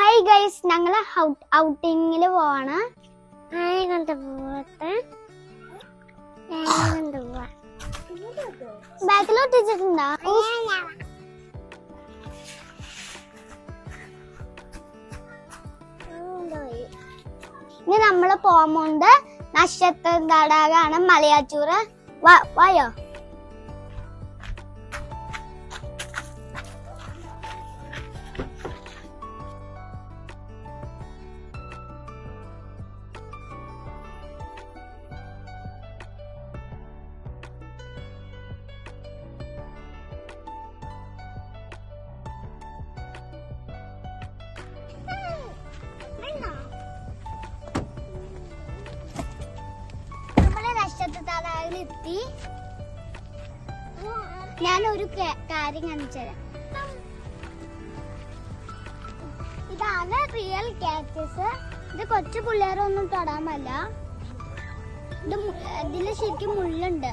Hi guys ഞങ്ങൾ ഔട്ടിങ്ങിൽ പോവാണ്. ബാക്കിലോട്ട് വെച്ചിട്ടുണ്ടോ? ഇനി നമ്മൾ പോകുമ്പോണ്ട് നക്ഷത്ര തടാകാണ് മലയാറ്റൂർ വായോ? ഞാൻ ഒരു കാര്യം കാണിച്ചുതരാം. ഇതാണ് റിയൽ കാക്ടസ് ഇത് കൊച്ചു പിള്ളേരൊന്നും തൊടാൻ ഇത് ഇതിൽ ശരിക്കും മുള്ളുണ്ട്.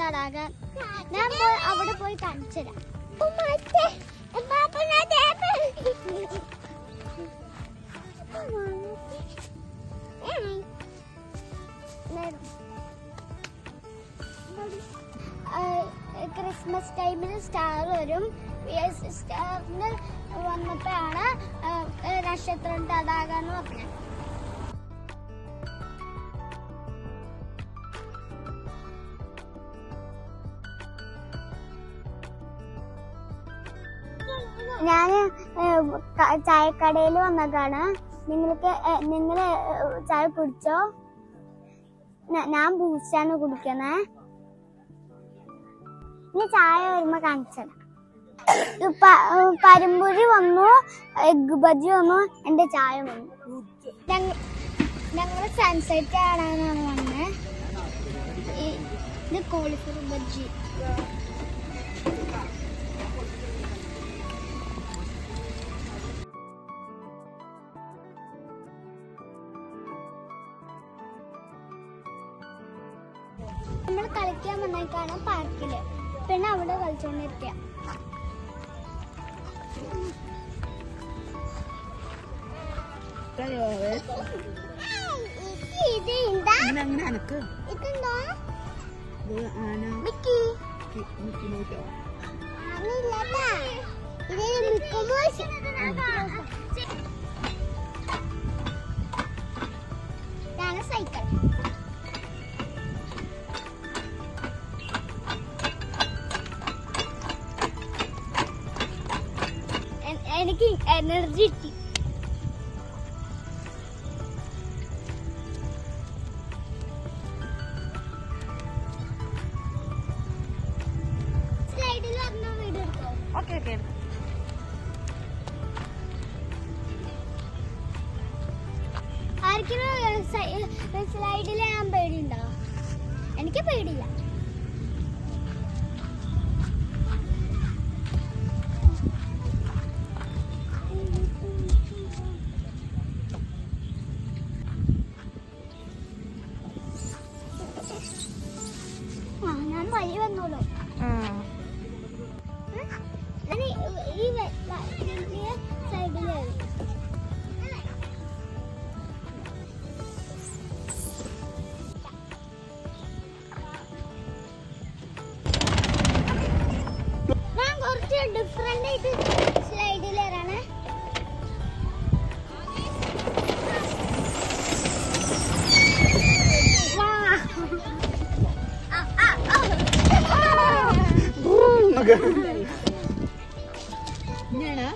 തടാകം ഞാൻ പോയി അവിടെ പോയി കാണിച്ചുതരാം. ക്രിസ്മസ് ടൈമിൽ സ്റ്റാർ വരും. സ്റ്റാറിന് വന്നപ്പോഴാണ് നക്ഷത്രം തടാകാന്ന് പറഞ്ഞത്. ഞാൻ ചായക്കടയിൽ വന്നതാണ്. നിങ്ങൾക്ക് നിങ്ങൾ ചായ കുടിച്ചോ? ഞാൻ ബൂസ്റ്റാണ് കുടിക്കണേ ഇനി ചായ വരുമ്പോ കാണിച്ചത് പരമ്പുരി വന്നു എഗ് ബജി വന്നു എന്റെ ചായ വന്നു. ഞങ്ങൾ സൺസെറ്റ് കാണാനാണ് വന്നത് ഇത് കോളിഫ്ലവർ ബജ്ജി നമ്മൾ കളിക്കാൻ വന്നേക്കാണ് പാർക്കിൽ പിന്നെ അവിടെ കളിച്ചോണ്ടിരിക്കുക ഇത് എന്താ? എനർജി എടുക്കോ ഓക്കെ ഓക്കെ ആർക്കും സ്ലൈഡിൽ ഞാൻ പേടിയുണ്ടോ? എനിക്ക് പേടിയില്ല. ഞാൻ വഴി വന്നോളൂ. ഈ സൈഡിൽ ഡിഫറെന്റ് ആയിട്ട് ഇങ്ങനെയാണ്